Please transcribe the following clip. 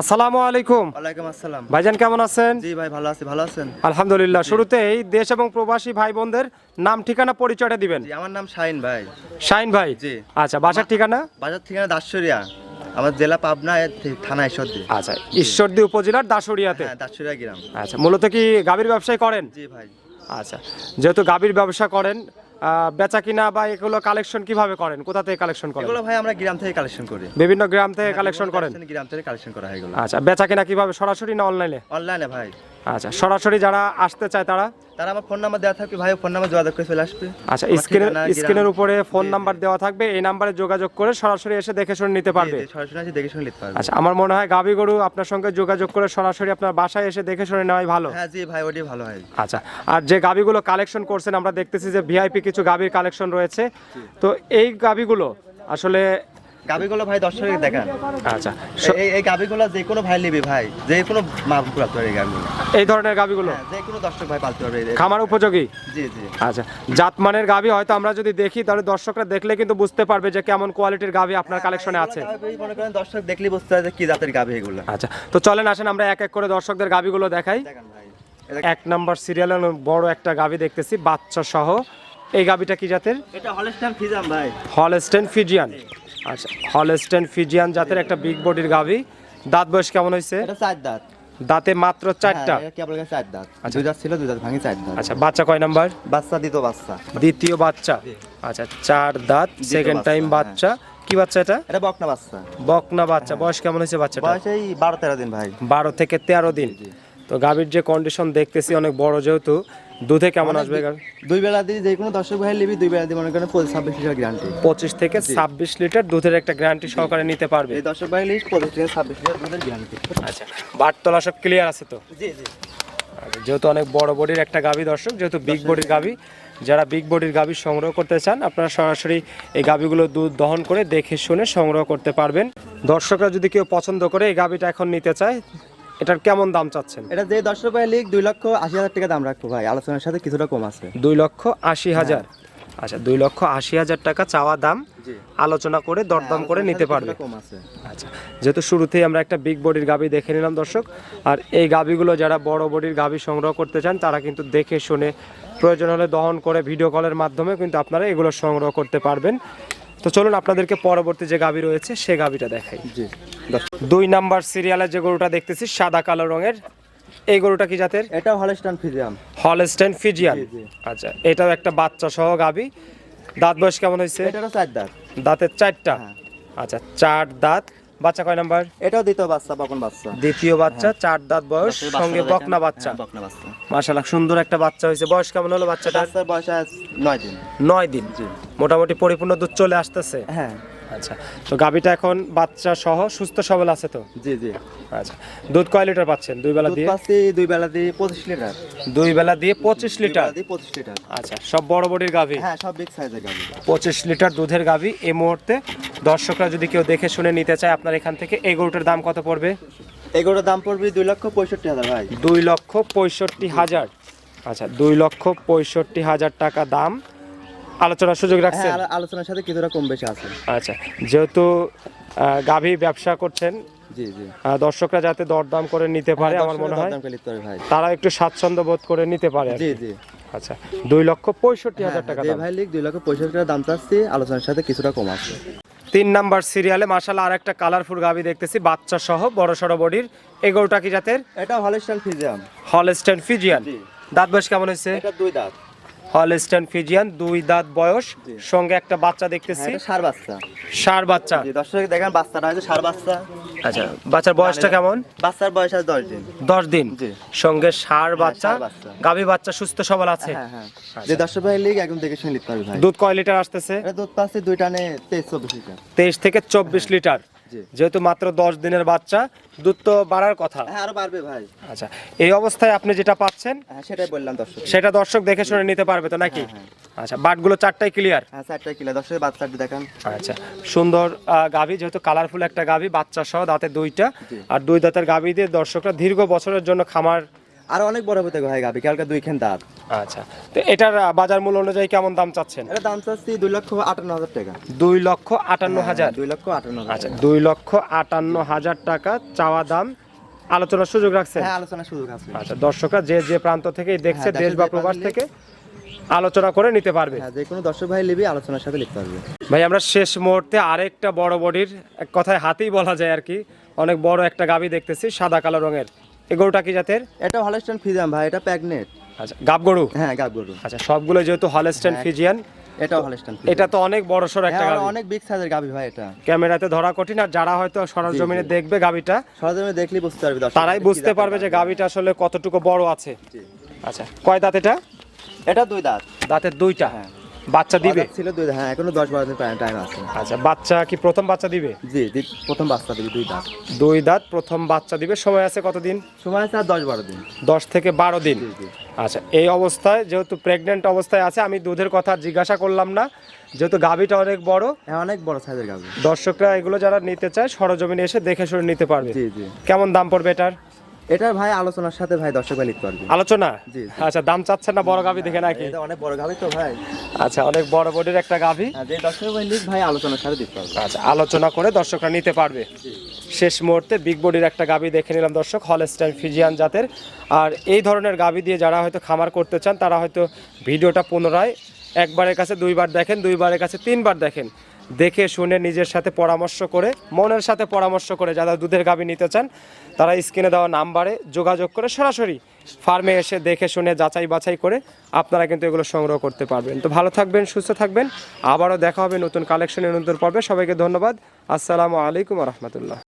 আসসালামু আলাইকুম। ওয়ালাইকুম আসসালাম। ভাইজান কেমন আছেন? জি ভাই ভালো আছি ভালো আছেন? আলহামদুলিল্লাহ শুরুতেই দেশ এবং প্রবাসী ভাই বোনদের নাম ঠিকানা পরিচয়টা দিবেন। জি আমার নাম শাহিন ভাই। শাইন ভাই? জি। আচ্ছা বাসার ঠিকানা? বাজার ঠিকানা দাসুরিয়া। আমার জেলা পাবনা থানা ঈশ্বরদী। আচ্ছা ঈশ্বরদী উপজেলার দাসুরিয়াতে? হ্যাঁ দাসুরিয়া গ্রাম। আচ্ছা মূলত কি গাভীর ব্যবসায় করেন? জি ভাই। আচ্ছা যেহেতু গাভীর ব্যবসা করেন বেচা কিনা বা এগুলো কালেকশন কীভাবে করেন? কোথা থেকে কালেকশন করেন? এগুলো ভাই আমরা গ্রাম থেকে কালেকশন করি। বিভিন্ন গ্রাম থেকে কালেকশন করেন? গ্রাম থেকে কালেকশন করা হয় এগুলো। আচ্ছা বেচা কিনা কীভাবে সরাসরি না অনলাইনে অনলাইনে ভাই। আচ্ছা সরাসরি যারা আসতে চায় তারা? তারা আমার ফোন নাম্বার দেওয়া থাকবে ভাই ফোন নাম্বার যোগাযোগ করে চলে আসবে। আচ্ছা স্ক্রিনের স্ক্রিনের উপরে ফোন। নাম্বার দেওয়া থাকবে এই নাম্বারে যোগাযোগ করে সরাসরি এসে দেখে শুনে নিতে পারবে। সরাসরি আসি দেখে শুনে নিতে পারবে। আচ্ছা আমার মনে হয় গাভী গরু আপনার সঙ্গে যোগাযোগ করে সরাসরি আপনার বাসায় এসে দেখে শুনে নেওয়াই ভালো। হ্যাঁ জি ভাই ওটাই ভালো হয়। আচ্ছা আর যে গাভীগুলো কালেকশন করছেন আমরা দেখতেছি যে ভিআইপি কিছু গাভীর কালেকশন রয়েছে। তো এই গাভীগুলো আসলে গাবিগুলো ভাই দর্শকের দেখান। আচ্ছা এই এই গাবিগুলো যে কোনো ভাই নেবে ভাই যে কোনো মা পালতে পারে এই গাবিগুলো। এই ধরনের গাভীগুলো হ্যাঁ যে কোনো দর্শক ভাই পালতে পারবে। খামার উপযোগী? জি জি। আচ্ছা জাতমানের গাভী হয়তো আমরা যদি দেখি তাহলে দর্শকরা দেখলে কিন্তু বুঝতে পারবে যে কেমন কোয়ালিটির গাভী আপনার কালেকশনে আছে। মনে করেন দর্শক দেখলেই বুঝতে পারে যে কি জাতের গাভী এগুলো। আচ্ছা তো চলেন আসেন আমরা এক এক করে দর্শকদের গাভীগুলো দেখাই। এক নাম্বার সিরিয়ালে বড় একটা গাভী দেখতেছি বাচ্চা সহ। এই গাভীটা কি জাতের? এটা হলস্টাইন ফিজাম ভাই। হলস্টেন ফিজিয়ান আচ্ছা হলস্টেন ফিজিয়ান জাতের একটা বিগ বডির গাভী। দাঁত বয়স কেমন হয়েছে? এটা চার দাঁত। দাঁতে মাত্র চারটা? হ্যাঁ, কেবল চার দাঁত? দুই দাঁত ছিল দুই দাঁত ভাঙি চার দাঁত। আচ্ছা বাচ্চা কয় নাম্বার? বাচ্চা দিত বাচ্চা। দ্বিতীয় বাচ্চা। আচ্ছা চার দাঁত সেকেন্ড টাইম হ্যাঁ। বাচ্চা। কি বাচ্চা এটা? এটা বকনা বাচ্চা। বকনা বাচ্চা। বয়স কেমন হয়েছে বাচ্চাটা বয়স এই বারো তেরো দিন ভাই। বারো থেকে তেরো দিন। তো গাভীর যে কন্ডিশন দেখতেছি অনেক বড় যেহেতু দুধে কেমন আসবে? দুই বেলা দিয়ে যে কোনো দর্শক ভাই নিবি দুই বেলা দিয়ে মনে করেন পঁচিশ ছাব্বিশ লিটার গ্যারান্টি পঁচিশ থেকে ছাব্বিশ লিটার দুধের একটা গ্যারান্টি সহকারে নিতে পারবে। এই দর্শক ভাই লিস্ট পঁচিশ থেকে ছাব্বিশ লিটার দুধের গ্যারান্টি আচ্ছা বাটতলা সব ক্লিয়ার আছে তো? জি জি। যেহেতু অনেক বড় বডির একটা গাভী দর্শক যেহেতু বিগ বডির গাভী যারা বিগ বডির গাভী সংগ্রহ করতে চান আপনারা সরাসরি এই গাভীগুলো দুধ দহন করে দেখে শুনে সংগ্রহ করতে পারবেন। দর্শকরা যদি কেউ পছন্দ করে এই গাভীটা এখন নিতে চায় এটার কেমন দাম চাচ্ছেন? এটা যে দর্শক ভাই লিখ দুই লক্ষ আশি হাজার টাকা দাম রাখব ভাই। আলোচনার সাথে কিছুটা কম আছে। দুই লক্ষ আশি হাজার। আচ্ছা দুই লক্ষ আশি হাজার টাকা চাওয়া দাম আলোচনা করে দরদাম করে নিতে পারবে। আচ্ছা যেহেতু শুরুতেই আমরা একটা বিগ বডির গাভী দেখে নিলাম দর্শক আর এই গাভীগুলো যারা বড় বডির গাভী সংগ্রহ করতে চান তারা কিন্তু দেখে শুনে প্রয়োজন হলে দহন করে ভিডিও কলের মাধ্যমে কিন্তু আপনারা এগুলো সংগ্রহ করতে পারবেন। তো চলুন আপনাদেরকে পরবর্তী যে গাভী রয়েছে সে গাভীটা দেখাই। দুই নাম্বার সিরিয়ালের যে গরুটা দেখতেছি সাদা কালো রঙের এই গরুটা কি জাতের? এটা হলস্টাইন ফিজিয়ান হলস্টান ফিজিয়ান। আচ্ছা এটাও একটা বাচ্চা সহ গাবি। দাঁত বয়স কেমন হয়েছে? এটারও চার দাঁত। দাঁতের চারটা? হ্যাঁ। আচ্ছা চার দাঁত। বাচ্চা কয় নাম্বার? এটাও দ্বিতীয় বাচ্চা বকন বাচ্চা। দ্বিতীয় বাচ্চা চার দাঁত বয়স সঙ্গে বকনা বাচ্চা। হ্যাঁ, বকনা বাচ্চা। মাশাআল্লাহ সুন্দর একটা বাচ্চা হয়েছে। বয়স কেমন হলো বাচ্চাটার? বাচ্চার বয়স আজ নয় দিন। 9 দিন। জি। মোটামুটি পরিপূর্ণ দুধ চলে আসতেছে। হ্যাঁ। আচ্ছা তো গাভীটা এখন বাচ্চা সহ সুস্থ সবল আছে তো? জি জি। আচ্ছা দুধ কয় লিটার পাচ্ছেন? দুই বেলা দিয়ে? পাচ্ছি দুই বেলা দিয়ে পঁচিশ লিটার। দুই বেলা দিয়ে পঁচিশ লিটার? পঁচিশ লিটার। আচ্ছা সব বড় বডির গাভী? হ্যাঁ সব বিগ সাইজের গাড়ি পঁচিশ লিটার দুধের গাভী এই মুহূর্তে। দর্শকরা যদি কেউ দেখে শুনে নিতে চায় আপনার এখান থেকে এই গরুটার দাম কত পড়বে? এগুলোর দাম পড়বে দুই লক্ষ পঁয়ষট্টি হাজার ভাই। দুই লক্ষ পঁয়ষট্টি হাজার। আচ্ছা দুই লক্ষ পঁয়ষট্টি হাজার টাকা দাম। আলোচনার সুযোগ রাখছেন? হ্যাঁ আলোচনার সাথে কিছুটা কম বেশি আছে। আচ্ছা যেহেতু গাভী ব্যবসা করছেন দর্শকরা যাতে দরদাম করে নিতে পারে আমার মনে হয়। তারা একটু স্বাচ্ছন্দ্য বোধ করে নিতে পারে জি জি। আচ্ছা দুই লক্ষ পঁয়ষট্টি হাজার হ্যাঁ, টাকা ভাই লিখ দুই লক্ষ পঁয়ষট্টি টাকা দাম চাচ্ছি আলোচনার সাথে কিছুটা কম আছে। তিন নাম্বার সিরিয়ালে মাসাল আর একটা কালারফুল গাভী দেখতেছি বাচ্চা সহ বড় সড়ো বডির। এই গরুটা কি জাতের? এটা হলস্টাইন ফিজিয়াম হলস্টেন ফিজিয়ান। দাঁত বয়স কেমন হয়েছে? এটা দুই দাঁত। হলস্টেন ফিজিয়ান দুই দাঁত বয়স সঙ্গে একটা বাচ্চা হ্যাঁ দেখতেছি সার বাচ্চা। সার বাচ্চা। দর্শক দেখেন বাচ্চাটা হচ্ছে সার বাচ্চা। আচ্ছা বাচ্চার বয়সটা কেমন? বাচ্চার বয়স আছে দশ দিন। দশ দিন। সঙ্গে সার বাচ্চা বাচ্চা। গাভী বাচ্চা সুস্থ সবল আছে। হ্যাঁ হ্যাঁ। যে দর্শক ভাই লিগ একদম দেখে শুনে নিতে পারবে দুধ কয় লিটার আসতেছে? দুধ পাচ্ছি দুই টানে তেইশ চব্বিশ লিটার। তেইশ থেকে চব্বিশ লিটার। যেহেতু মাত্র দশ দিনের বাচ্চা দুধ তো বাড়ার কথা। হ্যাঁ আরও বাড়বে ভাই। আচ্ছা এই অবস্থায় আপনি যেটা পাচ্ছেন হ্যাঁ সেটাই বললাম দর্শক। সেটা দর্শক দেখে শুনে নিতে পারবে তো নাকি? হ্যাঁ, আচ্ছা বাটগুলো চারটাই ক্লিয়ার হ্যাঁ চারটা কিলো দর্শক বাচ্চাটি দেখান। আচ্ছা সুন্দর গাভী যেহেতু কালারফুল একটা গাভী বাচ্চা সহ দাঁতে দুইটা। আর দুই দাঁতের গাভী দিয়ে দর্শকরা দীর্ঘ বছরের জন্য খামার আর অনেক বড় হতে ভাই গাভী কালকে দুইখান দাঁত। আচ্ছা। তো এটার বাজার মূল্য অনুযায়ী কেমন দাম চাচ্ছেন? এটা দাম চাচ্ছি দুই লক্ষ আটান্ন হাজার টাকা। দুই লক্ষ আটান্ন হাজার। দুই লক্ষ আটান্ন আচ্ছা দুই লক্ষ আটান্ন হাজার টাকা চাওয়া দাম। আলোচনার সুযোগ রাখছেন? হ্যাঁ আলোচনার সুযোগ আছে। আচ্ছা দর্শকরা যে যে প্রান্ত থেকে দেখছে হ্যাঁ, দেশ বা প্রবাস থেকে আলোচনা করে নিতে পারবে। হ্যাঁ যে কোনো দর্শক ভাই নিবি আলোচনার সাথে লিখতে পারবে। ভাই আমরা শেষ মুহূর্তে আরেকটা বড় বডির এক কথায় হাতেই বলা যায় আর কি। অনেক বড় একটা গাবি দেখতেছি সাদা কালো রঙের। এই গরুটা কি জাতের? এটা হলস্টাইন ফিজাম ভাই এটা প্যাগনেট। আচ্ছা গাব গরু হ্যাঁ গাব গরু আচ্ছা সবগুলো যেহেতু হলস্টেন হ্যাঁ। ফিজিয়ান এটাও হলস্টেন এটা তো অনেক বড় সড় একটা হ্যাঁ গাবি। অনেক বিগ সাইজের গাবি ভাই এটা। ক্যামেরাতে ধরা কঠিন আর যারা হয়তো সরজমিনে দেখবে গাবিটা সরজমে দেখলেই বুঝতে পারবে তারাই বুঝতে পারবে যে। গাবিটা আসলে কতটুকু বড় আছে। আচ্ছা কয় দাঁত এটা? এটা দুই দাঁত। দাঁতের দুইটা। হ্যাঁ। বাচ্চা দিবে? ছিল দুই হ্যাঁ এখনও দশ বারো দিন টাইম আছে। আচ্ছা বাচ্চা কি প্রথম বাচ্চা দিবে? জি দি- প্রথম বাচ্চা দিবি দুই দাঁত। দুই দাঁত প্রথম বাচ্চা দিবে। সময় আছে কতদিন? সময় আছে আর দশ বারো দিন। দশ থেকে বারো দিন। জি জি। আচ্ছা এই অবস্থায় যেহেতু প্রেগনেন্ট অবস্থায় আছে আমি দুধের কথা জিজ্ঞাসা করলাম না। যেহেতু গাভীটা অনেক বড় হ্যাঁ অনেক বড় সাইজের গাভি। দর্শকরা এগুলো যারা নিতে চায় সরজমিনে এসে দেখে শুনে নিতে পারবে। জি জি। কেমন দাম পড়বে এটার? এটা ভাই আলোচনার সাথে ভাই দর্শক ভাই লিখতে পারবে আলোচনা। আচ্ছা দাম চাচ্ছেন না বড় গাভী দেখে নাকি? এটা অনেক বড় গাভি তো ভাই। আচ্ছা অনেক বড় বডির একটা গাভী। হ্যাঁ, যে দর্শক ভাই লিখ ভাই আলোচনার সাথে দিতে পারবে আচ্ছা আলোচনা করে দর্শকরা নিতে পারবে। শেষ মুহূর্তে বিগ বডির একটা গাভী দেখে নিলাম দর্শক হলস্টাইন ফিজিয়ান জাতের। আর এই ধরনের গাভী দিয়ে যারা হয়তো খামার করতে চান তারা হয়তো ভিডিওটা পুনরায় একবারের কাছে দুইবার দেখেন দুইবারের কাছে তিনবার দেখেন। দেখে শুনে নিজের সাথে পরামর্শ করে, মনের সাথে পরামর্শ করে যারা দুধের গাভী নিতে চান, তারা স্ক্রিনে দেওয়া নাম্বারে যোগাযোগ করে সরাসরি ফার্মে এসে দেখে শুনে যাচাই বাছাই করে আপনারা কিন্তু এগুলো সংগ্রহ করতে পারবেন। তো ভালো থাকবেন, সুস্থ থাকবেন। আবারও দেখা হবে নতুন কালেকশনের নতুন পর্বে। সবাইকে ধন্যবাদ। আসসালামু আলাইকুম রহমতুল্লাহ।